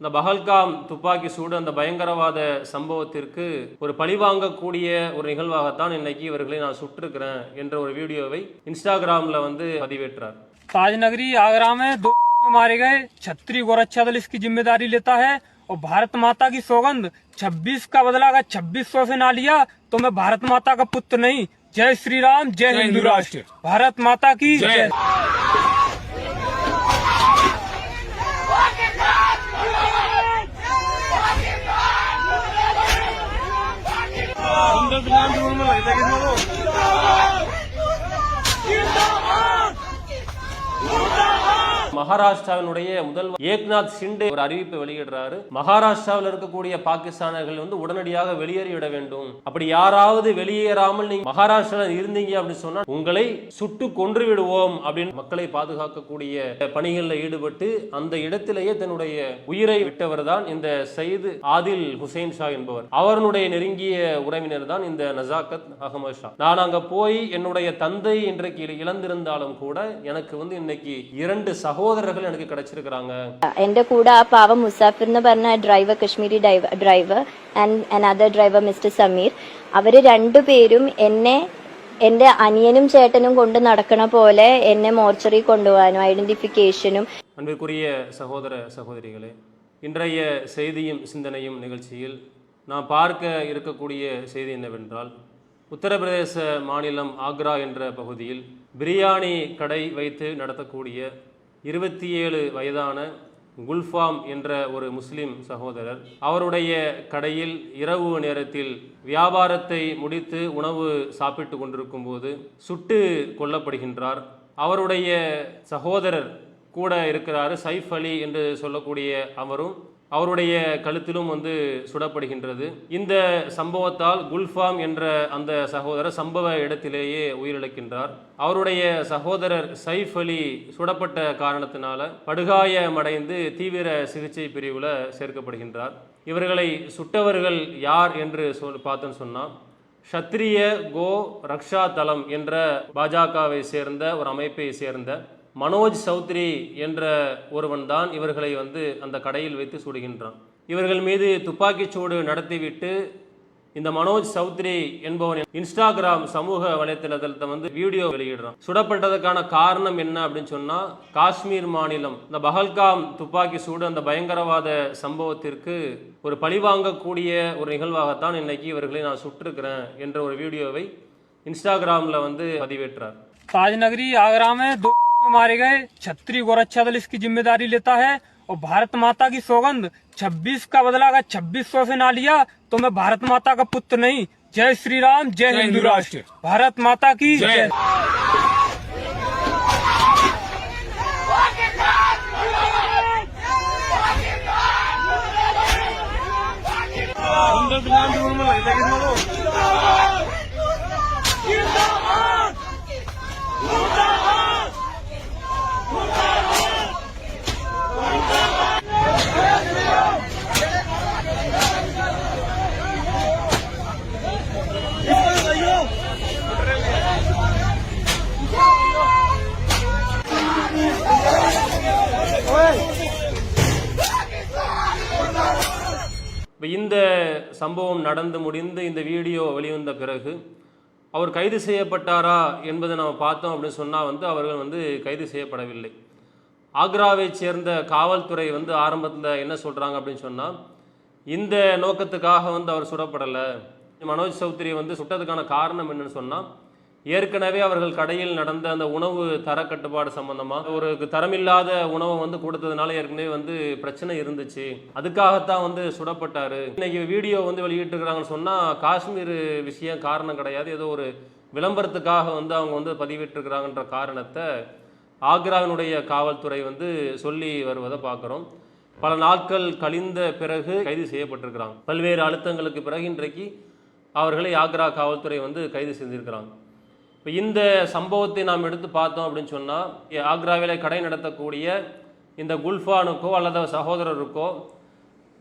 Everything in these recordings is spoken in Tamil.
இந்த பஹல்காம் துப்பாக்கி சூடு அந்த பயங்கரவாத சம்பவத்திற்கு ஒரு பழிவாங்கக்கூடிய ஒரு நிகழ்வாகத்தான் இன்னைக்கு இவர்களை நான் சுட்டிருக்கிறேன் என்ற ஒரு வீடியோவை இன்ஸ்டாகிராம்ல வந்து பதிவேற்றார் ताजनगरी आगरा में दो मारे गए छत्री गोरक्षा दल इसकी जिम्मेदारी लेता है और भारत माता की सौगंध 26 का बदला अगर 2600 से ना लिया तो मैं भारत माता का पुत्र नहीं जय श्री राम जय हिंदू राष्ट्र भारत माता की जय ਦੁਕਾਨ ਦੁਕਾਨ ਲੱਗਦਾ ਕਿਸੇ ਨੂੰ। மகாராஷ்டிராவினுடைய முதல்வர் ஏக்நாத் ஷிண்டே ஒரு அறிவிப்பை வெளியிடுறாரு. மகாராஷ்டிராவில் இருக்கக்கூடிய பாகிஸ்தானர்கள் வந்து உடனடியாக வெளியேறிவிட வேண்டும். அப்படி யாராவது வெளியேறாமல் நீங்க மகாராஷ்டிராவில் இருந்தீங்க அப்படின்னு சொன்னா உங்களை சுட்டு கொன்று விடுவோம் அப்படின்னு மக்களை பாதுகாக்கக்கூடிய பணிகளில் ஈடுபட்டு அந்த இடத்திலேயே தன்னுடைய உயிரை விட்டவர் தான் இந்த சயீது ஆதில் ஹுசைன் ஷா என்பவர். அவருடைய நெருங்கிய உறவினர் தான் இந்த நசாகத் அகமது ஷா. நான் அங்க போய் என்னுடைய தந்தை இன்றைக்கு இழந்திருந்தாலும் கூட எனக்கு வந்து இன்னைக்கு இரண்டு சகோ சகோதரர்கள் எனக்கு கிடைச்சிருக்கிறாங்க എന്റെ കൂടെ ആ പാവം മുസാഫിർ എന്ന് പറഞ്ഞ driver Kashmiri driver and another driver mister Sameer അവര് രണ്ടുപേരും എന്നെ എന്റെ അനിയനും ചേട്ടനും കൊണ്ട് നടക്കണ പോലെ എന്നെ മോർച്ചറി കൊണ്ടുപോകാനും ഐഡന്റിഫിക്കേഷനും அன்பிற்குரிய சகோதர சகோதரிகளே இன்றைய செய்தியும் சிந்தனையும் நிகழ்ச்சியில் நாம் பார்க்க இருக்கக்கூடிய செய்தி என்னவென்றால் உத்தரப்பிரதேச மாநிலம் ஆக்ரா என்ற பகுதியில் பிரியாணி கடை வைத்து நடத்தக்கூடிய இருபத்தி ஏழு வயதான குல்ஃபாம் என்ற ஒரு முஸ்லிம் சகோதரர் அவருடைய கடையில் இரவு நேரத்தில் வியாபாரத்தை முடித்து உணவு சாப்பிட்டு கொண்டிருக்கும் போது சுட்டு கொல்லப்படுகின்றார். அவருடைய சகோதரர் கூட இருக்கிறாரு சைஃப் அலி என்று சொல்லக்கூடிய அவரும் அவருடைய கழுத்திலும் வந்து சுடப்படுகின்றது. இந்த சம்பவத்தால் குல்ஃபாம் என்ற அந்த சகோதரர் சம்பவ இடத்திலேயே உயிரிழக்கின்றார். அவருடைய சகோதரர் சைஃப் அலி சுடப்பட்ட காரணத்தினால படுகாயமடைந்து தீவிர சிகிச்சை பிரிவில் சேர்க்கப்படுகின்றார். இவர்களை சுட்டவர்கள் யார் என்று சொல் பார்த்தோன்னு சொன்னால் ஷத்ரிய கோ ரக்ஷா தளம் என்ற பாஜகவை சேர்ந்த ஒரு அமைப்பை சேர்ந்த மனோஜ் சௌத்ரி என்ற ஒருவன் தான் இவர்களை வந்து அந்த கடையில் வைத்து சுடுகின்றான். இவர்கள் மீது துப்பாக்கிச் சூடு நடத்திவிட்டு இந்த மனோஜ் சௌத்ரி என்பவன் இன்ஸ்டாகிராம் சமூக வலைத்தளத்தில் வந்து வீடியோ வெளியிடுறான். சுடப்பட்டதுக்கான காரணம் என்ன அப்படின்னு சொன்னால் காஷ்மீர் மாநிலம் இந்த பகல்காம் துப்பாக்கி சூடு அந்த பயங்கரவாத சம்பவத்திற்கு ஒரு பழிவாங்கக்கூடிய ஒரு நிகழ்வாகத்தான் இன்னைக்கு இவர்களை நான் சுட்டிருக்கிறேன் என்ற ஒரு வீடியோவை இன்ஸ்டாகிராமில் வந்து பதிவேற்றார். தாஜ்நகரி ஆக்ரா मारे गए। छत्री गोरक्षा दल इसकी ज़िम्मेदारी लेता है और भारत माता की सौगंध। 26 का बदला अगर 2600 से ना लिया तो मैं भारत माता का पुत्र नहीं। जय श्री राम जय हिंदू राष्ट्र। भारत माता की जय। இப்போ இந்த சம்பவம் நடந்து முடிந்து இந்த வீடியோ வெளிவந்த பிறகு அவர் கைது செய்யப்பட்டாரா என்பதை நம்ம பார்த்தோம் அப்படின்னு சொன்னால் வந்து அவர்கள் வந்து கைது செய்யப்படவில்லை. ஆக்ராவைச் சேர்ந்த காவல்துறை வந்து ஆரம்பத்தில் என்ன சொல்கிறாங்க அப்படின்னு சொன்னால் இந்த நோக்கத்துக்காக வந்து அவர் சுடப்படலை. மனோஜ் சௌத்ரி வந்து சுட்டதுக்கான காரணம் என்னன்னு சொன்னால் ஏற்கனவே அவர்கள் கடையில் நடந்த அந்த உணவு தரக்கட்டுப்பாடு சம்பந்தமாக ஒரு தரமில்லாத உணவை வந்து கொடுத்ததுனால ஏற்கனவே வந்து பிரச்சனை இருந்துச்சு. அதுக்காகத்தான் வந்து சுடப்பட்டாரு. இன்னைக்கு வீடியோ வந்து வெளியிட்டிருக்கிறாங்கன்னு சொன்னா காஷ்மீர் விஷயம் காரணம் கிடையாது. ஏதோ ஒரு விளம்பரத்துக்காக வந்து அவங்க வந்து பதிவிட்டிருக்கிறாங்கன்ற காரணத்தை ஆக்ராவினுடைய காவல்துறை வந்து சொல்லி வருவதை பார்க்குறோம். பல நாட்கள் கழிந்த பிறகு கைது செய்யப்பட்டிருக்கிறாங்க. பல்வேறு அழுத்தங்களுக்கு பிறகு இன்றைக்கு அவர்களை ஆக்ரா காவல்துறை வந்து கைது செய்திருக்கிறாங்க. இப்போ இந்த சம்பவத்தை நாம் எடுத்து பார்த்தோம் அப்படின்னு சொன்னால் ஆக்ராவிலே கடை நடத்தக்கூடிய இந்த குல்ஃபானுக்கோ அல்லது சகோதரருக்கோ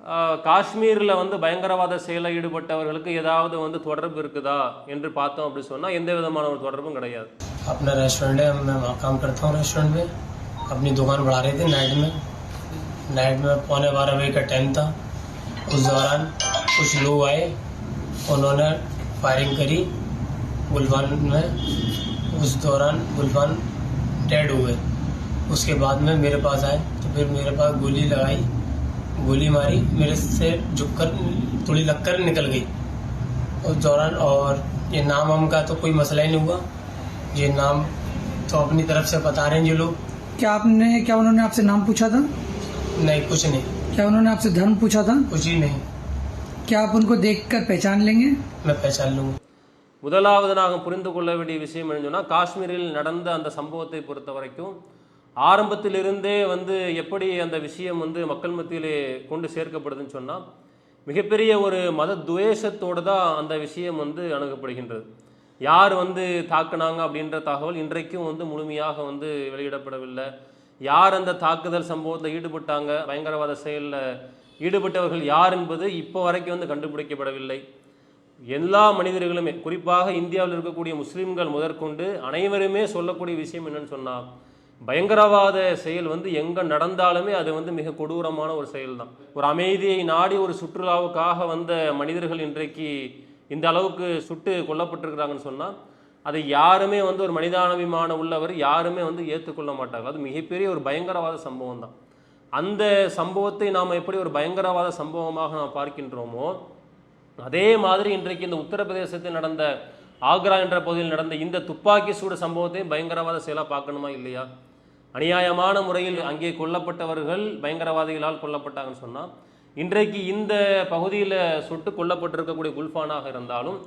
ஆஹ், காஷ்மீரில் வந்து பயங்கரவாத செயலில் ஈடுபட்டவர்களுக்கு ஏதாவது வந்து தொடர்பு இருக்குதா என்று பார்த்தோம் அப்படின்னு சொன்னால் எந்த விதமான ஒரு தொடர்பும் கிடையாது अपना रेस्टोरेंट है मैं वहाँ काम करता हूँ रेस्टोरेंट में अपनी दुकान बढ़ा रहे थे नाइट में नाइट में पौने बारह बजे का टाइम था उस दौरान कुछ लोग आए उन्होंने फायरिंग करी गुलफान में उस दौरान गुलफान डेड हो गए। उसके बाद में मेरे पास आए तो फिर मेरे पास गोली लगाई गोली मारी मेरे से झुककर थोड़ी लगकर निकल गई। उस दौरान और ये नाम वाम का तो कोई मसला ही नहीं हुआ। ये नाम तो अपनी तरफ़ से बता रहे हैं ये लोग। क्या आपने क्या उन्होंने आपसे नाम पूछा था? नहीं कुछ नहीं। क्या उन्होंने आपसे धर्म पूछा था? कुछ ही नहीं। क्या आप उनको देखकर पहचान लेंगे? मैं पहचान लूँगा। முதலாவது நாம் புரிந்து கொள்ள வேண்டிய விஷயம் என்னன்னு சொன்னால் காஷ்மீரில் நடந்த அந்த சம்பவத்தை பொறுத்த வரைக்கும் ஆரம்பத்திலிருந்தே வந்து எப்படி அந்த விஷயம் வந்து மக்கள் மத்தியிலே கொண்டு சேர்க்கப்படுதுன்னு சொன்னால் மிகப்பெரிய ஒரு மத துவேஷத்தோடு தான் அந்த விஷயம் வந்து அணுகப்படுகின்றது. யார் வந்து தாக்குனாங்க அப்படின்ற தகவல் இன்றைக்கும் வந்து முழுமையாக வந்து வெளியிடப்படவில்லை. யார் அந்த தாக்குதல் சம்பவத்தில் ஈடுபட்டாங்க பயங்கரவாத செயலில் ஈடுபட்டவர்கள் யார் என்பது இப்போ வரைக்கும் வந்து கண்டுபிடிக்கப்படவில்லை. எல்லா மனிதர்களுமே குறிப்பாக இந்தியாவில் இருக்கக்கூடிய முஸ்லீம்கள் முதற்கொண்டு அனைவருமே சொல்லக்கூடிய விஷயம் என்னன்னு சொன்னால் பயங்கரவாத செயல் வந்து எங்கே நடந்தாலுமே அது வந்து மிக கொடூரமான ஒரு செயல் தான் ஒரு அமைதியை நாடி ஒரு சுற்றுலாவுக்காக வந்த மனிதர்கள் இன்றைக்கு இந்த அளவுக்கு சுட்டு கொல்லப்பட்டிருக்கிறாங்கன்னு சொன்னால் அதை யாருமே வந்து ஒரு மனிதாபிமானம் உள்ளவர் யாருமே வந்து ஏற்றுக்கொள்ள மாட்டார்கள். அது மிகப்பெரிய ஒரு பயங்கரவாத சம்பவம் தான் அந்த சம்பவத்தை நாம் எப்படி ஒரு பயங்கரவாத சம்பவமாக நாம் பார்க்கின்றோமோ அதே மாதிரி இன்றைக்கு இந்த உத்தரப்பிரதேசத்தில் நடந்த ஆக்ரா என்ற பகுதியில் நடந்த இந்த துப்பாக்கி சூடு சம்பவத்தையும் பயங்கரவாத செயலாக பார்க்கணுமா இல்லையா? அநியாயமான முறையில் அங்கே கொல்லப்பட்டவர்கள் பயங்கரவாதிகளால் கொல்லப்பட்டாங்கன்னு சொன்னால் இன்றைக்கு இந்த பகுதியில் சுட்டு கொல்லப்பட்டிருக்கக்கூடிய குல்ஃபானாக இருந்தாலும்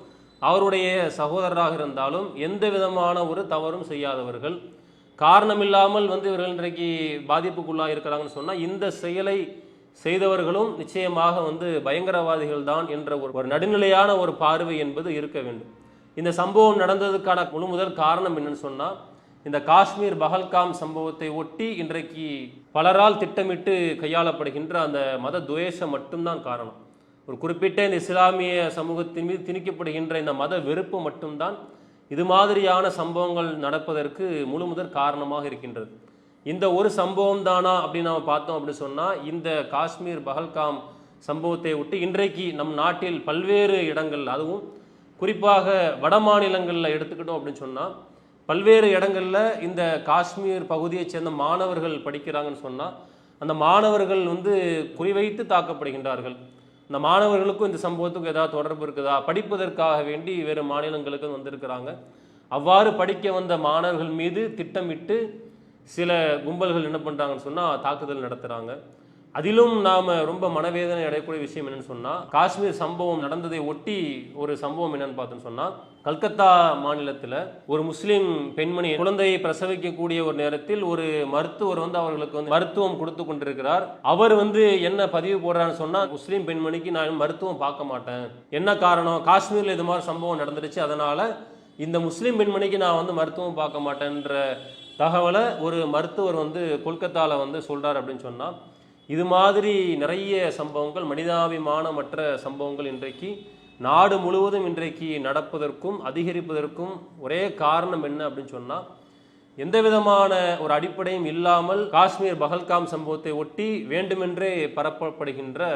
அவருடைய சகோதரராக இருந்தாலும் எந்த விதமான ஒரு தவறும் செய்யாதவர்கள். காரணமில்லாமல் வந்து இவர்கள் இன்றைக்கு பாதிப்புக்குள்ளாக இருக்கிறாங்கன்னு சொன்னால் இந்த செயலை செய்தவர்களும் நிச்சயமாக வந்து பயங்கரவாதிகள் தான் என்ற ஒரு ஒரு நடுநிலையான ஒரு பார்வை என்பது இருக்க வேண்டும். இந்த சம்பவம் நடந்ததுக்கான முழு முதல் காரணம் என்னன்னு சொன்னால் இந்த காஷ்மீர் பஹல்காம் சம்பவத்தை ஒட்டி இன்றைக்கு பலரால் திட்டமிட்டு கையாளப்படுகின்ற அந்த மத துவேஷம் மட்டும்தான் காரணம். ஒரு குறிப்பிட்ட இந்த இஸ்லாமிய சமூகத்தின் மீது திணிக்கப்படுகின்ற இந்த மத வெறுப்பு மட்டும்தான் இது மாதிரியான சம்பவங்கள் நடப்பதற்கு முழு முதற் காரணமாக இருக்கின்றது. இந்த ஒரு சம்பவம் தானா அப்படின்னு நம்ம பார்த்தோம் அப்படின்னு சொன்னால் இந்த காஷ்மீர் பஹல்காம் சம்பவத்தை விட்டு இன்றைக்கு நம் நாட்டில் பல்வேறு இடங்கள் அதுவும் குறிப்பாக வட மாநிலங்களில் எடுத்துக்கிட்டோம் அப்படின்னு சொன்னால் பல்வேறு இடங்களில் இந்த காஷ்மீர் பகுதியைச் சேர்ந்த மாணவர்கள் படிக்கிறாங்கன்னு சொன்னால் அந்த மாணவர்கள் வந்து குறிவைத்து தாக்கப்படுகின்றார்கள். இந்த மாணவர்களுக்கும் இந்த சம்பவத்துக்கும் ஏதாவது தொடர்பு இருக்குதா? படிப்பதற்காக வேண்டி வேறு மாநிலங்களுக்கு வந்திருக்கிறாங்க. அவ்வாறு படிக்க வந்த மாணவர்கள் மீது திட்டமிட்டு சில கும்பல்கள் என்ன பண்ணுறாங்கன்னு சொன்னால் தாக்குதல் நடத்துகிறாங்க அதிலும் நாம் ரொம்ப மனவேதனை அடையக்கூடிய விஷயம் என்னன்னு சொன்னால் காஷ்மீர் சம்பவம் நடந்ததை ஒட்டி ஒரு சம்பவம் என்னன்னு பார்த்தோன்னு சொன்னால் கல்கத்தா மாநிலத்தில் ஒரு முஸ்லீம் பெண்மணி குழந்தையை பிரசவிக்கக்கூடிய ஒரு நேரத்தில் ஒரு மருத்துவர் வந்து அவர்களுக்கு வந்து மருத்துவம் கொடுத்து கொண்டிருக்கிறார். அவர் வந்து என்ன பதிவு போடுறான்னு சொன்னால் முஸ்லீம் பெண்மணிக்கு நான் மருத்துவம் பார்க்க மாட்டேன். என்ன காரணம்? காஷ்மீரில் இது மாதிரி சம்பவம் நடந்துருச்சு அதனால் இந்த முஸ்லீம் பெண்மணிக்கு நான் வந்து மருத்துவம் பார்க்க மாட்டேன்ற தகவலை ஒரு மருத்துவர் வந்து கொல்கத்தாவில் வந்து சொல்கிறார் அப்படின்னு சொன்னால் இது மாதிரி நிறைய சம்பவங்கள் மனிதாபிமானமற்ற சம்பவங்கள் இன்றைக்கு நாடு முழுவதும் இன்றைக்கு நடப்பதற்கும் அதிகரிப்பதற்கும் ஒரே காரணம் என்ன அப்படின்னு சொன்னால் எந்த விதமான ஒரு அடிப்படையும் இல்லாமல் காஷ்மீர் பகல்காம் சம்பவத்தை ஒட்டி வேண்டுமென்றே பரப்பப்படுகின்ற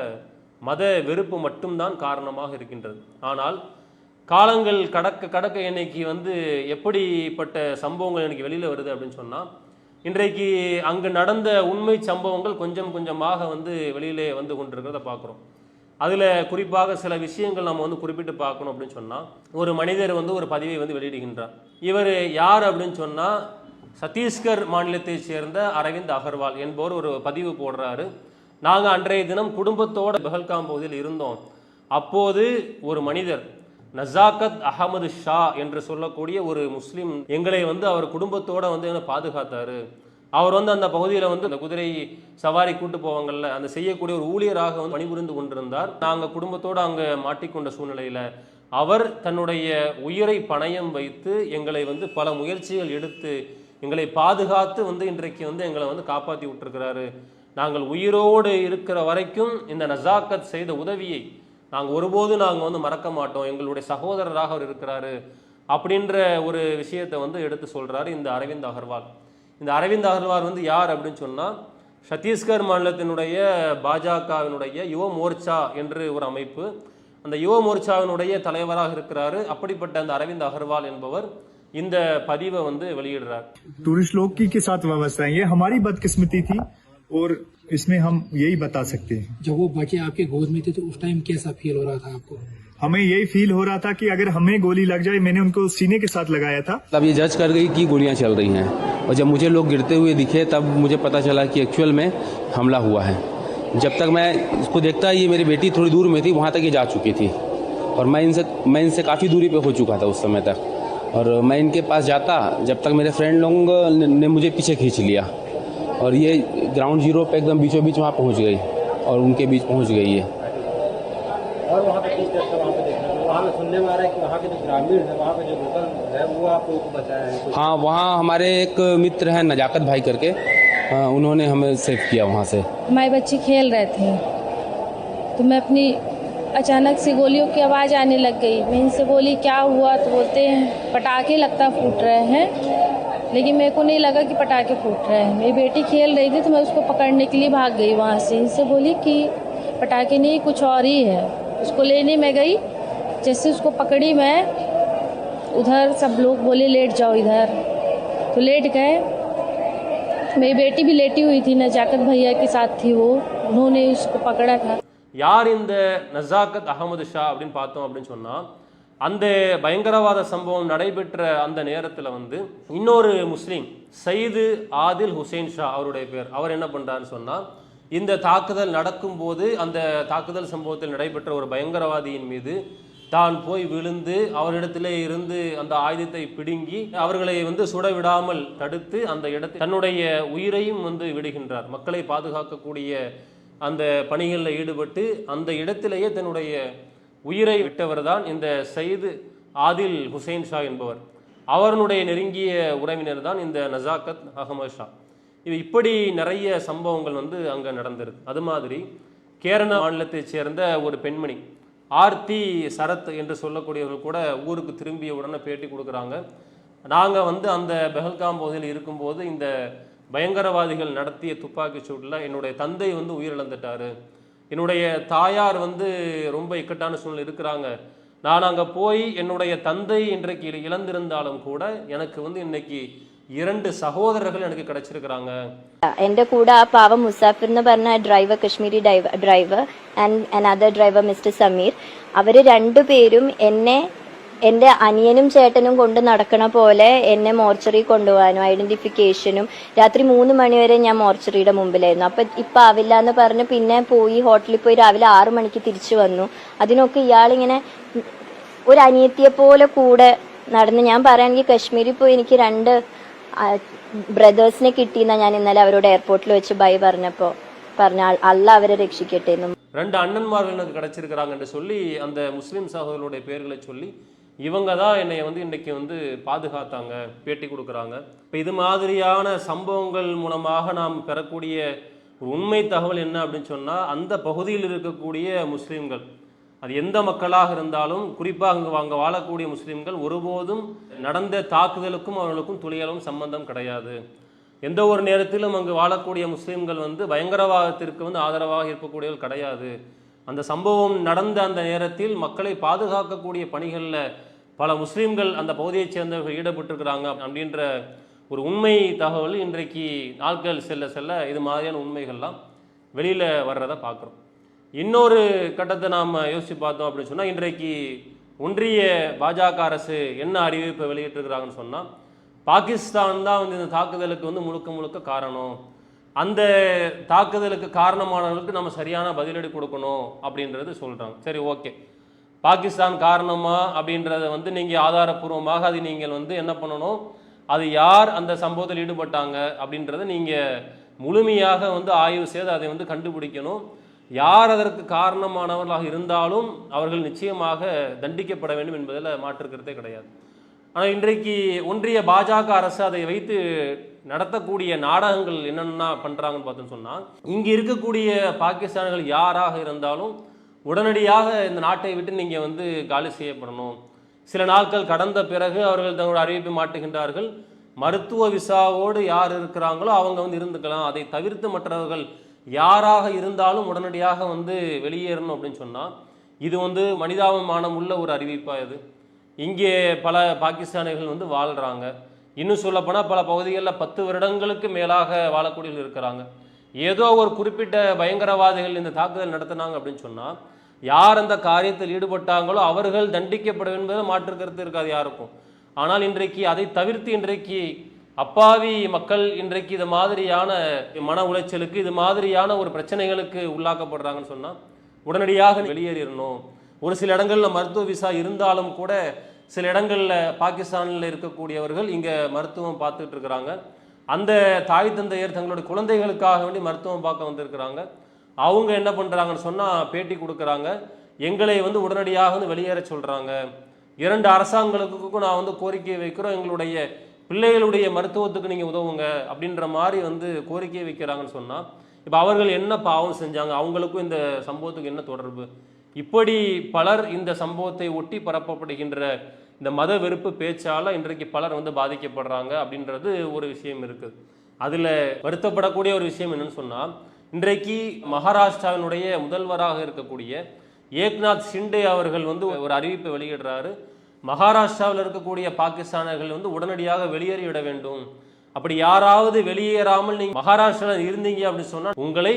மத வெறுப்பு மட்டும்தான் காரணமாக இருக்கின்றது. ஆனால் காலங்கள் கடக்க கடக்க இன்னைக்கு வந்து எப்படிப்பட்ட சம்பவங்கள் எனக்கு வெளியில் வருது அப்படின்னு சொன்னால் இன்றைக்கு அங்கு நடந்த உண்மை சம்பவங்கள் கொஞ்சம் கொஞ்சமாக வந்து வெளியிலே வந்து கொண்டிருக்கிறத பார்க்குறோம். அதில் குறிப்பாக சில விஷயங்கள் நம்ம வந்து குறிப்பிட்டு பார்க்கணும் அப்படின்னு சொன்னால் ஒரு மனிதர் வந்து ஒரு பதிவை வந்து வெளியிடுகின்றார். இவர் யார் அப்படின்னு சொன்னால் சத்தீஸ்கர் மாநிலத்தை சேர்ந்த அரவிந்த் அகர்வால் என்பவர் ஒரு பதிவு போடுறாரு. நாங்கள் அன்றைய தினம் குடும்பத்தோட பெஹல்காம் பகுதியில் இருந்தோம். அப்போது ஒரு மனிதர் நசாக்கத் அகமது ஷா என்று சொல்லக்கூடிய ஒரு முஸ்லீம் எங்களை வந்து அவர் குடும்பத்தோட வந்து என்ன பாதுகாத்தாரு? அவர் வந்து அந்த பகுதியில் வந்து அந்த குதிரை சவாரி கூட்டு போவாங்கல்ல அந்த செய்யக்கூடிய ஒரு ஊழியராக வந்து பணிபுரிந்து கொண்டிருந்தார். நாங்கள் குடும்பத்தோடு அங்கே மாட்டிக்கொண்ட சூழ்நிலையில் அவர் தன்னுடைய உயிரை பணயம் வைத்து எங்களை வந்து பல முயற்சிகள் எடுத்து எங்களை பாதுகாத்து வந்து இன்றைக்கு வந்து எங்களை வந்து காப்பாற்றி விட்டுருக்கிறாரு. நாங்கள் உயிரோடு இருக்கிற வரைக்கும் இந்த நசாக்கத் செய்த உதவியை நாங்கள் ஒருபோதும் நாங்கள் வந்து மறக்க மாட்டோம் எங்களுடைய சகோதரராக அவர் இருக்கிறாரு அப்படின்ற ஒரு விஷயத்தை வந்து எடுத்து சொல்கிறாரு இந்த அரவிந்த் அகர்வால் இந்த அரவிந்த் அகர்வால் வந்து யார் அப்படின்னு சொன்னால் சத்தீஸ்கர் மாநிலத்தினுடைய பாஜகவினுடைய யுவ மோர்ச்சா என்று ஒரு அமைப்பு அந்த யுவ மோர்ச்சாவினுடைய தலைவராக இருக்கிறாரு அப்படிப்பட்ட அந்த அரவிந்த் அகர்வால் என்பவர் இந்த பதிவை வந்து வெளியிடுறார் टूरिस्ट लोग की के साथ व्यवस्था है ये हमारी बदकिस्मती थी और इसमें हम यही बता सकते हैं। जब वो बच्चे आपके गोद में थे तो उस टाइम कैसा फील हो रहा था आपको? हमें यही फील हो रहा था कि अगर हमें गोली लग जाए मैंने उनको सीने के साथ लगाया था। तब ये जज कर गई कि गोलियाँ चल रही हैं। और जब मुझे लोग गिरते हुए दिखे तब मुझे पता चला कि एक्चुअल में हमला हुआ है। जब तक मैं इसको देखता ये मेरी बेटी थोड़ी दूर में थी वहाँ तक ये जा चुकी थी। और मैं इनसे मैं इनसे काफ़ी दूरी पर हो चुका था उस समय तक। और मैं इनके पास जाता जब तक मेरे फ्रेंड लोग ने- ने मुझे पीछे खींच लिया। और ये ग्राउंड ज़ीरो पे एकदम बीचों बीच वहाँ पहुँच गई और उनके बीच पहुँच गई है और वहाँ पे किस तरह वहाँ पे देखना तो वहाँ पे सुनने में आ रहा है कि वहाँ के जो ग्रामीण है वहाँ पे जो लोकल है वो आप लोगों को बचाया है? हाँ वहाँ हमारे एक मित्र हैं नजाकत भाई करके। हाँ, उन्होंने हमें सेव किया वहाँ से। हमारे बच्चे खेल रहे थे। तो मैं अपनी अचानक से गोलियों की आवाज़ आने लग गई। मैं इनसे बोली क्या हुआ? तो बोलते हैं पटाखे लगता फूट रहे हैं। लेकिन मेरे को नहीं लगा कि पटाखे फूट रहे हैं मेरी बेटी खेल रही थी तो मैं उसको पकड़ने के लिए भाग गई वहाँ से इनसे बोली कि पटाखे नहीं कुछ और ही है उसको लेने में गई जैसे उसको पकड़ी मैं उधर सब लोग बोले लेट जाओ इधर तो लेट गए मेरी बेटी भी लेटी हुई थी नजाकत भैया के साथ थी वो उन्होंने उसको पकड़ा था யார் இந்த நசாக்கத் அகமது ஷா அப்படின்னு பார்த்தோம் அப்படின்னு சொன்னால் அந்த பயங்கரவாத சம்பவம் நடைபெற்ற அந்த நேரத்தில் வந்து இன்னொரு முஸ்லீம் சயிது ஆதில் ஹுசைன் ஷா அவருடைய பேர். அவர் என்ன பண்ணுறாருன்னு சொன்னால் இந்த தாக்குதல் நடக்கும்போது அந்த தாக்குதல் சம்பவத்தில் நடைபெற்ற ஒரு பயங்கரவாதியின் மீது தான் போய் விழுந்து அவரிடத்திலே இருந்து அந்த ஆயுதத்தை பிடுங்கி அவர்களை வந்து சுட விடாமல் தடுத்து அந்த இடத்தை தன்னுடைய உயிரையும் வந்து விடுகின்றார். மக்களை பாதுகாக்கக்கூடிய அந்த பணிகளில் ஈடுபட்டு அந்த இடத்திலேயே தன்னுடைய உயிரை விட்டவர் தான் இந்த சயீது ஆதில் ஹுசைன் ஷா என்பவர். அவருடைய நெருங்கிய உறவினர் தான் இந்த நசாக்கத் அகமது ஷா. இது இப்படி நிறைய சம்பவங்கள் வந்து அங்கே நடந்திருக்கு. அது மாதிரி கேரள மாநிலத்தைச் சேர்ந்த ஒரு பெண்மணி ஆர்த்தி சரத் என்று சொல்லக்கூடியவர்கள் கூட ஊருக்கு திரும்பிய உடனே பேட்டி கொடுக்குறாங்க. நாங்கள் வந்து அந்த பெஹல்காம் பகுதியில் இருக்கும்போது இந்த பயங்கரவாதிகள் நடத்திய துப்பாக்கிச் சூட்டில் என்னுடைய தந்தை வந்து உயிரிழந்துட்டாரு. என்னுடைய தாயார் வந்து ரொம்ப இக்கட்டான சூழ்நிலை இருக்கிறாங்க நான் அங்கே போய் என்னுடைய தந்தை இன்றைக்கு இழ- இழந்திருந்தாலும் கூட எனக்கு வந்து இன்னைக்கு இரண்டு சகோதரர்கள் எனக்கு கிடைச்சிருக்கிறாங்க എന്റെ കൂടെ ആ പാവം മുസാഫിർ എന്ന് പറഞ്ഞ driver Kashmiri driver and another driver mister Sameer അവര് രണ്ടുപേരും എന്നെ എന്റെ അനിയനും ചേട്ടനും കൊണ്ട് നടക്കണ പോലെ എന്നെ മോർച്ചറി കൊണ്ടുപോകാനും ഐഡന്റിഫിക്കേഷനും രാത്രി മൂന്ന് മണിവരെ ഞാൻ മോർച്ചറിയുടെ മുമ്പിലായിരുന്നു അപ്പൊ ഇപ്പൊ ആവില്ല എന്ന് പറഞ്ഞ് പിന്നെ പോയി ഹോട്ടലിൽ പോയി രാവിലെ ആറു മണിക്ക് തിരിച്ചു വന്നു അതിനൊക്കെ ഇയാളിങ്ങനെ ഒരു അനിയത്തിയെ പോലെ കൂടെ നടന്ന് ഞാൻ പറയുകയാണെങ്കിൽ കശ്മീരിൽ പോയി എനിക്ക് രണ്ട് ബ്രദേഴ്സിനെ കിട്ടിയെന്നാ ഞാൻ ഇന്നലെ അവരോട് എയർപോർട്ടിൽ വെച്ച് ബൈ പറഞ്ഞപ്പോ പറഞ്ഞ "അൽ- അല്ല അവരെ രക്ഷിക്കട്ടെ എന്നും ரெண்டு அண்ணன்மார்கள் எனக்கு கிடைச்சிருக்கிறாங்கன்னு சொல்லி அந்த முஸ்லீம் சகோதரருடைய பேர்களை சொல்லி இவங்க தான் என்னை வந்து இன்றைக்கி வந்து பாதுகாத்தாங்க பேட்டி கொடுக்குறாங்க. இப்போ இது மாதிரியான சம்பவங்கள் மூலமாக நாம் பெறக்கூடிய ஒரு உண்மை தகவல் என்ன அப்படின்னு சொன்னால் அந்த பகுதியில் இருக்கக்கூடிய முஸ்லீம்கள். அது எந்த மக்களாக இருந்தாலும் குறிப்பாக அங்கே அங்கே வாழக்கூடிய முஸ்லீம்கள் ஒருபோதும் நடந்த தாக்குதலுக்கும் அவர்களுக்கும் துளியலும் சம்பந்தம் கிடையாது. எந்த ஒரு நேரத்திலும் அங்கு வாழக்கூடிய முஸ்லீம்கள் வந்து பயங்கரவாதத்திற்கு வந்து ஆதரவாக இருக்கக்கூடியவர்கள் கிடையாது. அந்த சம்பவம் நடந்த அந்த நேரத்தில் மக்களை பாதுகாக்கக்கூடிய பணிகளில் பல முஸ்லீம்கள் அந்த பகுதியைச் சேர்ந்தவர்கள் ஈடுபட்டிருக்கிறாங்க அப்படின்ற ஒரு உண்மை தகவல் இன்றைக்கு நாட்கள் செல்ல செல்ல இது மாதிரியான உண்மைகள்லாம் வெளியில் வர்றதை பார்க்குறோம். இன்னொரு கட்டத்தை நாம் யோசித்து பார்த்தோம் அப்படின்னு சொன்னால் இன்றைக்கு ஒன்றிய பாஜக அரசு என்ன அறிவிப்பை வெளியிட்டிருக்கிறாங்கன்னு சொன்னால் பாகிஸ்தான் தான் வந்து இந்த தாக்குதலுக்கு வந்து முழுக்க முழுக்க காரணம். அந்த தாக்குதலுக்கு காரணமானவர்களுக்கு நம்ம சரியான பதிலடி கொடுக்கணும் அப்படின்றது சொல்கிறாங்க சரி ஓகே. பாகிஸ்தான் காரணமா அப்படின்றத வந்து நீங்கள் ஆதாரப்பூர்வமாக அது நீங்கள் வந்து என்ன பண்ணணும்? அது யார் அந்த சம்பவத்தில் ஈடுபட்டாங்க அப்படின்றத நீங்கள் முழுமையாக வந்து ஆய்வு செய்து அதை வந்து கண்டுபிடிக்கணும். யார் அதற்கு காரணமானவர்களாக இருந்தாலும் அவர்கள் நிச்சயமாக தண்டிக்கப்பட வேண்டும் என்பதில் மாற்றுக்கிறதே கிடையாது. ஆனால் இன்றைக்கு ஒன்றிய பாஜக அரசு அதை வைத்து நடத்தக்கூடிய நாடகங்கள் என்னென்ன பண்ணுறாங்கன்னு பார்த்தோன்னு சொன்னால் இங்கே இருக்கக்கூடிய பாகிஸ்தானிகள் யாராக இருந்தாலும் உடனடியாக இந்த நாட்டை விட்டு நீங்கள் வந்து காலி செய்யப்படணும். சில நாட்கள் கடந்த பிறகு அவர்கள் தங்களோட அறிவிப்பை மாட்டுகின்றார்கள் மருத்துவ விசாவோடு யார் இருக்கிறாங்களோ அவங்க வந்து இருந்துக்கலாம். அதை தவிர்த்து மற்றவர்கள் யாராக இருந்தாலும் உடனடியாக வந்து வெளியேறணும் அப்படின்னு சொன்னால் இது வந்து மனிதாபிமானம் உள்ள ஒரு அறிவிப்பாக இது. இங்கே பல பாகிஸ்தானிகள் வந்து வாழ்கிறாங்க இன்னும் சொல்லப்போனால் பல பகுதிகளில் பத்து வருடங்களுக்கு மேலாக வாழக்கூடியவர்கள் இருக்கிறாங்க. ஏதோ ஒரு குறிப்பிட்ட பயங்கரவாதிகள் இந்த தாக்குதல் நடத்தினாங்க அப்படின்னு சொன்னால் யார் அந்த காரியத்தில் ஈடுபட்டாங்களோ அவர்கள் தண்டிக்கப்படும் என்பது மாற்று கருத்து இருக்காது யாருக்கும். ஆனால் இன்றைக்கு அதை தவிர்த்து இன்றைக்கு அப்பாவி மக்கள் இன்றைக்கு இது மாதிரியான மன உளைச்சலுக்கு இது மாதிரியான ஒரு பிரச்சனைகளுக்கு உள்ளாக்கப்படுறாங்கன்னு சொன்னால் உடனடியாக வெளியேறிடணும். ஒரு சில இடங்களில் மருத்துவ விசா இருந்தாலும் கூட சில இடங்களில் பாகிஸ்தானில் இருக்கக்கூடியவர்கள் இங்கே மருத்துவம் பார்த்துட்டு இருக்கிறாங்க. அந்த தாய் தந்தையர் தங்களுடைய குழந்தைகளுக்காக வேண்டி மருத்துவம் பார்க்க வந்திருக்கிறாங்க. அவங்க என்ன பண்ணுறாங்கன்னு சொன்னால் பேட்டி கொடுக்குறாங்க. எங்களை வந்து உடனடியாக வந்து வெளியேற சொல்கிறாங்க இரண்டு அரசாங்கங்களுக்கும் நான் வந்து கோரிக்கை வைக்கிறோம். எங்களுடைய பிள்ளைகளுடைய மருத்துவத்துக்கு நீங்கள் உதவுங்க அப்படின்ற மாதிரி வந்து கோரிக்கை வைக்கிறாங்கன்னு சொன்னால் இப்போ அவர்கள் என்ன பாவம் செஞ்சாங்க? அவங்களுக்கும் இந்த சம்பவத்துக்கு என்ன தொடர்பு? இப்படி பலர் இந்த சம்பவத்தை ஒட்டி பரப்பப்படுகின்ற இந்த மத வெறுப்பு பேச்சால் இன்றைக்கு பலர் வந்து பாதிக்கப்படுறாங்க அப்படின்றது ஒரு விஷயம் இருக்குது அதில் வருத்தப்படக்கூடிய ஒரு விஷயம் என்னன்னு சொன்னால் இன்றைக்கு மகாராஷ்டிராவினுடைய முதல்வராக இருக்கக்கூடிய ஏக்நாத் ஷிண்டே அவர்கள் வந்து ஒரு அறிவிப்பை வெளியிடுறாரு. மகாராஷ்டிராவில் இருக்கக்கூடிய பாகிஸ்தானர்கள் வந்து உடனடியாக வெளியேறிவிட வேண்டும். அப்படி யாராவது வெளியேறாமல் நீங்கள் மகாராஷ்டிராவில் இருந்தீங்க அப்படின்னு சொன்னால் உங்களை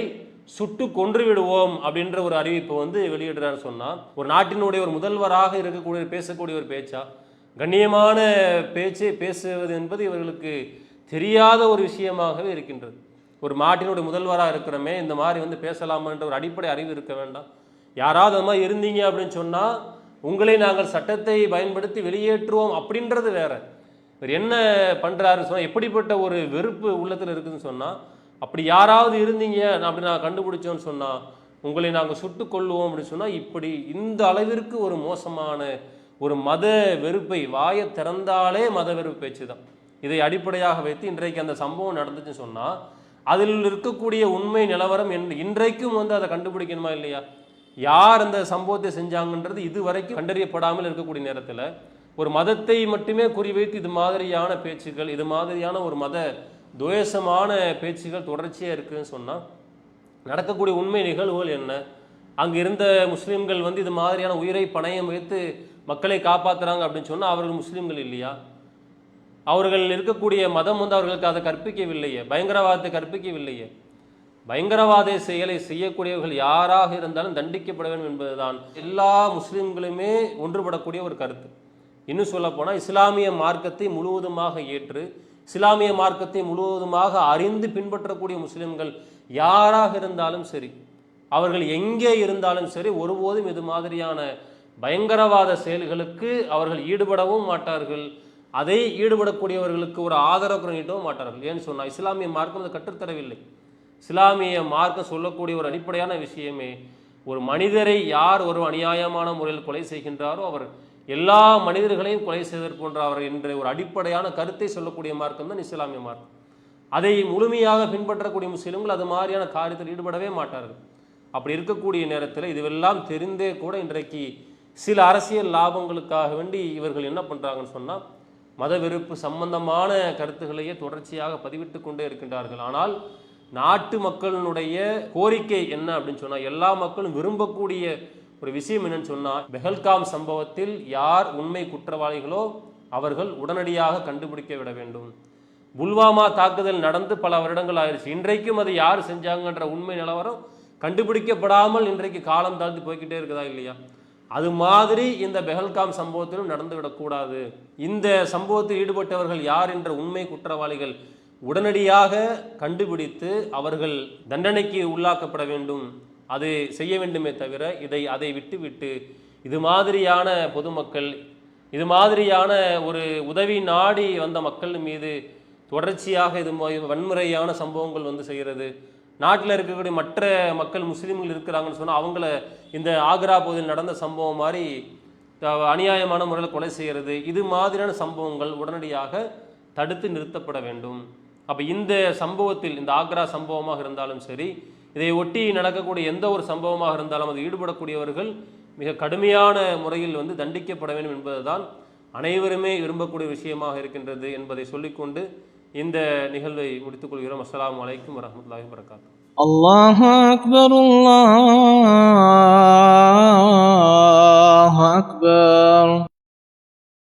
சுட்டு கொன்று விடுவோம் அப்படின்ற ஒரு அறிவிப்பை வந்து வெளியிடுறாரு சொன்னால் ஒரு நாட்டினுடைய ஒரு முதல்வராக இருக்கக்கூடிய பேசக்கூடிய ஒரு பேச்சா? கண்ணியமான பேச்சை பேசுவது என்பது இவர்களுக்கு தெரியாத ஒரு விஷயமாகவே இருக்கின்றது. ஒரு நாட்டினுடைய முதல்வராக இருக்கிறோமே இந்த மாதிரி வந்து பேசலாமான்ற ஒரு அடிப்படை அறிவு இருக்க வேண்டாம். யாராவது அது மாதிரி இருந்தீங்க அப்படின்னு சொன்னால் உங்களை நாங்கள் சட்டத்தை பயன்படுத்தி வெளியேற்றுவோம் அப்படின்றது வேற. இவர் என்ன பண்ணுறாருன்னு சொன்னால் எப்படிப்பட்ட ஒரு வெறுப்பு உள்ளத்தில் இருக்குதுன்னு சொன்னால் அப்படி யாராவது இருந்தீங்க அப்படி நான் கண்டுபிடிச்சோன்னு சொன்னால் உங்களை நாங்கள் சுட்டு கொள்ளுவோம் அப்படின்னு சொன்னால் இப்படி இந்த அளவிற்கு ஒரு மோசமான ஒரு மத வெறுப்பை வாயை திறந்தாலே மத வெறுப்பு பேச்சு தான் இதை அடிப்படையாக வைத்து இன்றைக்கு அந்த சம்பவம் நடந்துச்சுன்னு சொன்னால் அதில் இருக்கக்கூடிய உண்மை நிலவரம் என்- இன்றைக்கும் வந்து அதை கண்டுபிடிக்கணுமா இல்லையா? யார் அந்த சம்பவத்தை செஞ்சாங்கன்றது இதுவரைக்கும் கண்டறியப்படாமல் இருக்கக்கூடிய நேரத்தில் ஒரு மதத்தை மட்டுமே குறிவைத்து இது மாதிரியான பேச்சுக்கள் இது மாதிரியான ஒரு மத துவேஷமான பேச்சுகள் தொடர்ச்சியாக இருக்குன்னு சொன்னால் நடக்கக்கூடிய உண்மை நிகழ்வுகள் என்ன? அங்கே இருந்த முஸ்லீம்கள் வந்து இது மாதிரியான உயிரை பணயம் வைத்து மக்களை காப்பாற்றுறாங்க அப்படின்னு சொன்னால் அவர்கள் முஸ்லீம்கள் இல்லையா? அவர்கள் இருக்கக்கூடிய மதம் வந்து அவர்களுக்கு அதை கற்பிக்கவில்லையே பயங்கரவாதத்தை கற்பிக்கவில்லையே. பயங்கரவாத செயலை செய்யக்கூடியவர்கள் யாராக இருந்தாலும் தண்டிக்கப்பட வேண்டும் என்பதுதான் எல்லா முஸ்லீம்களுமே ஒன்றுபடக்கூடிய ஒரு கருத்து. இன்னும் சொல்லப்போனால் இஸ்லாமிய மார்க்கத்தை முழுவதுமாக ஏற்று இஸ்லாமிய மார்க்கத்தை முழுவதுமாக அறிந்து பின்பற்றக்கூடிய முஸ்லிம்கள் யாராக இருந்தாலும் சரி அவர்கள் எங்கே இருந்தாலும் சரி ஒருபோதும் இது மாதிரியான பயங்கரவாத செயல்களுக்கு அவர்கள் ஈடுபடவும் மாட்டார்கள். அதை ஈடுபடக்கூடியவர்களுக்கு ஒரு ஆதரவு நீட்டவும் மாட்டார்கள். ஏன்னு சொன்னால் இஸ்லாமிய மார்க்கம் அதை கற்றுத்தரவில்லை. இஸ்லாமிய மார்க்கம் சொல்லக்கூடிய ஒரு அடிப்படையான விஷயமே ஒரு மனிதரை யார் ஒரு அநியாயமான முறையில் கொலை செய்கின்றாரோ அவர் எல்லா மனிதர்களையும் கொலை செய்தது போன்ற அவர் என்ற ஒரு அடிப்படையான கருத்தை சொல்லக்கூடிய மார்க்கம் தான் இஸ்லாமிய மார்க்கம். அதை முழுமையாக பின்பற்றக்கூடிய முஸ்லிம்கள் அது மாதிரியான காரியத்தில் ஈடுபடவே மாட்டார்கள். அப்படி இருக்கக்கூடிய நேரத்தில் இதுவெல்லாம் தெரிந்தே கூட இன்றைக்கு சில அரசியல் லாபங்களுக்காக வேண்டி இவர்கள் என்ன பண்ணுறாங்கன்னு சொன்னால் மத வெறுப்பு சம்பந்தமான கருத்துக்களையே தொடர்ச்சியாக பதிவிட்டு கொண்டே இருக்கின்றார்கள். ஆனால் நாட்டு மக்களினுடைய கோரிக்கை என்ன அப்படின்னு சொன்னால் எல்லா மக்களும் விரும்பக்கூடிய ஒரு விஷயம் என்னன்னு சொன்னால் பெஹல்காம் சம்பவத்தில் யார் உண்மை குற்றவாளிகளோ அவர்கள் உடனடியாக கண்டுபிடிக்க விட வேண்டும். புல்வாமா தாக்குதல் நடந்து பல வருடங்கள் ஆயிடுச்சு. இன்றைக்கும் அது யார் செஞ்சாங்கன்ற உண்மை நிலவரம் கண்டுபிடிக்கப்படாமல் இன்றைக்கு காலம் தாழ்ந்து போய்க்கிட்டே இருக்குதா இல்லையா? அது மாதிரி இந்த பெஹல்காம் சம்பவத்திலும் நடந்துவிடக்கூடாது இந்த சம்பவத்தில் ஈடுபட்டவர்கள் யார் என்ற உண்மை குற்றவாளிகள் உடனடியாக கண்டுபிடித்து அவர்கள் தண்டனைக்கு உள்ளாக்கப்பட வேண்டும். அது செய்ய வேண்டுமே தவிர இதை அதை விட்டுவிட்டு இது மாதிரியான பொதுமக்கள் இது மாதிரியான ஒரு உதவி நாடி வந்த மக்கள் மீது தொடர்ச்சியாக இது வன்முறையான சம்பவங்கள் வந்து செய்கிறது. நாட்டில் இருக்கக்கூடிய மற்ற மக்கள் முஸ்லீம்கள் இருக்கிறாங்கன்னு சொன்னால் அவங்கள இந்த ஆக்ரா பகுதியில் நடந்த சம்பவம் மாதிரி அநியாயமான முறையில் கொலை செய்கிறது. இது மாதிரியான சம்பவங்கள் உடனடியாக தடுத்து நிறுத்தப்பட வேண்டும். அப்போ இந்த சம்பவத்தில் இந்த ஆக்ரா சம்பவமாக இருந்தாலும் சரி இதை ஒட்டி நடக்கக்கூடிய எந்த ஒரு சம்பவமாக இருந்தாலும் அது ஈடுபடக்கூடியவர்கள் மிக கடுமையான முறையில் வந்து தண்டிக்கப்பட வேண்டும் என்பதுதான் அனைவருமே விரும்பக்கூடிய விஷயமாக இருக்கின்றது என்பதை சொல்லிக்கொண்டு இந்த நிகழ்வை முடித்துக் கொள்கிறோம் அஸ்ஸலாமு அலைக்கும் வரஹ்மத்துல்லாஹி வரகாத்து الله أكبر الله أكبر